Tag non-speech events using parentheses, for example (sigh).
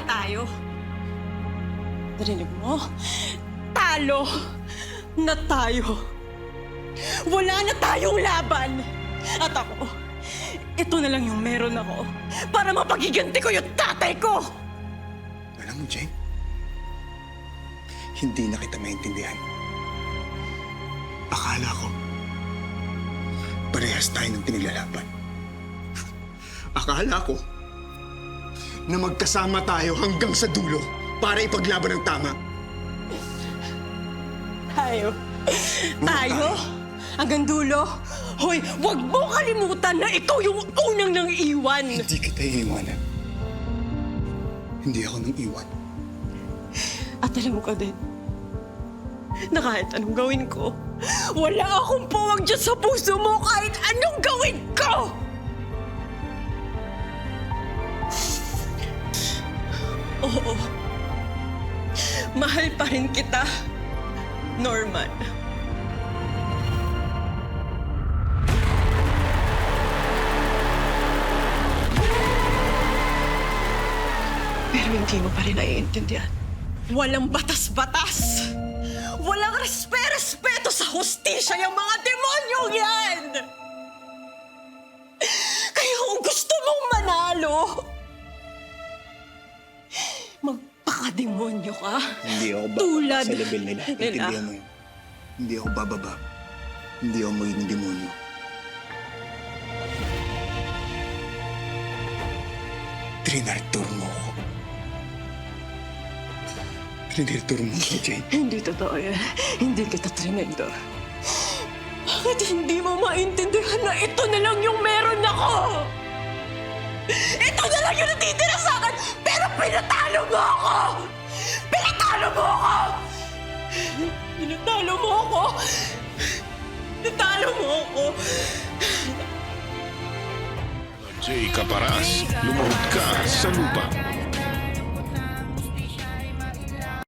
na tayo. Narinig mo? Talo na tayo. Wala na tayong laban. At ako, ito na lang yung meron ako para mapagiganti ko yung tatay ko. Alam mo, Jane, hindi na kita maintindihan. Akala ko, parehas tayo ng pinaglalaban. (laughs) Akala ko, na magkasama tayo hanggang sa dulo para ipaglaban ng tama. Tayo. Tayo? Hanggang dulo? Hoy, wag mo kalimutan na ikaw yung unang nang iwan. Hindi kita iiwanan. Hindi ako nang iwan. At alam ko din, na kahit anong gawin ko, wala akong puwag dyan sa puso mo kahit anong gawin ko! Oo. Mahal pa rin kita, Norman. Pero hindi mo pa rin naiintindihan. Walang batas-batas. Walang respe-respeto sa hustisya yung mga demonyong yan! Kaya kung gusto mong manalo, magpakademonyo ka. Hindi ako bababa Tulad sa level nila. nila. Intindihan mo yun. Hindi ako bababa. Hindi ako magiging demonyo. Trinartor mo ako. Trinartor mo ako, Jane. Hindi totoo yan. Hindi kita trinendor. Bakit hindi mo maintindihan na ito na lang yung meron ako? Ito na lang yung natitira sa akin, pero pinatalo mo ako! Pinatalo mo ako! Pinatalo mo ako! Pinatalo mo ako! Jay Caparaz, lumuhod ka sa lupa.